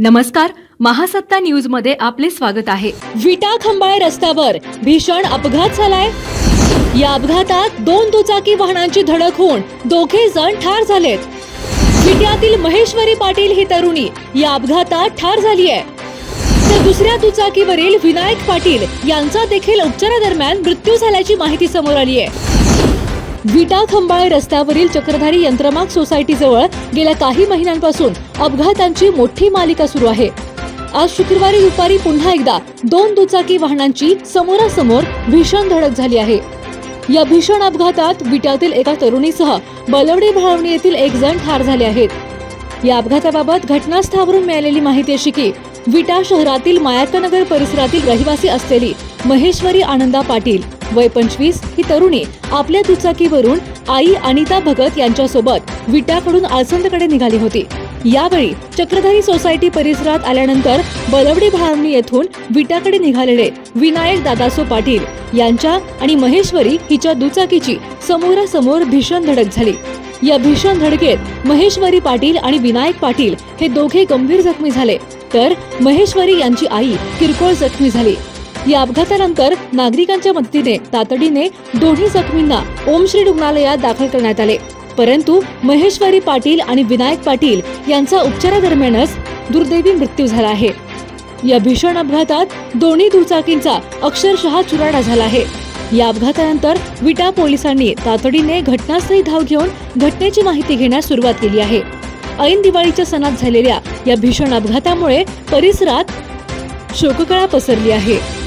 नमस्कार महासत्ता न्यूजमध्ये आपले स्वागत आहे. विटा खंबाळे रस्त्यावर भीषण अपघात झालाय. या अपघातात दोन दुचाकी वाहनांची धडक होऊन दोघे जण ठार झालेत. विट्यातील महेश्वरी पाटील ही तरुणी या अपघातात ठार झाली आहे तर दुसऱ्या दुचाकीवरील विनायक पाटील यांचा देखील उपचारादरम्यान मृत्यू झाल्याची माहिती समोर आली आहे विटा खंबाळे रस्त्यावरील चक्रधारी यंत्रमाग सोसायटीजवळ गेल्या काही महिन्यांपासून अपघातांची मोठी मालिका सुरू आहे. आज शुक्रवारी दुपारी पुन्हा एकदा दोन दुचाकी वाहनांची समोरासमोर भीषण धडक झाली आहे. या भीषण अपघातात विट्यातील एका तरुणीसह बलवडे भाळवणी येथील एक जण ठार झाले आहेत. या अपघाताबाबत घटनास्थळावरून मिळालेली माहिती अशी की विटा शहरातील मायाकनगर परिसरातील रहिवासी असलेली महेश्वरी आनंदा पाटील वय पंचवीस ही तरुणी आपल्या दुचाकीवरून आई अनिता भगत यांच्यासोबत विट्याकडून आळसंदकडे निघाली होती. यावेळी चक्रधारी सोसायटी परिसरात आल्यानंतर बलवडी भाळवणी येथून विट्याकडे निघालेले विनायक दादासो पाटील यांच्या आणि महेश्वरी हिच्या दुचाकीची समोरासमोर भीषण धडक झाली. या भीषण धडकेत महेश्वरी पाटील आणि विनायक पाटील हे दोघे गंभीर जखमी झाले. तर महेश्वरी यांची आई किरकोळ जखमी झाली. या अपघातानंतर नागरिकांच्या मदतीने तातडीने दोन्ही जखमींना ओमश्री रुग्णालयात दाखल करण्यात आले. परंतु महेश्वरी पाटील आणि विनायक पाटील यांचा उपचारादरम्यानच दुर्दैवी मृत्यू झाला आहे. या भीषण अपघातात दोन्ही दुचाकींचा अक्षरशः चुराडा झाला आहे. या अपघातानंतर विटा पोलिसांनी तातडीने घटनास्थळी धाव घेऊन घटनेची माहिती घेण्यास सुरुवात केली आहे. ऐन दिवाळीच्या सणात झालेल्या या भीषण अपघातामुळे परिसरात शोककळा पसरली आहे.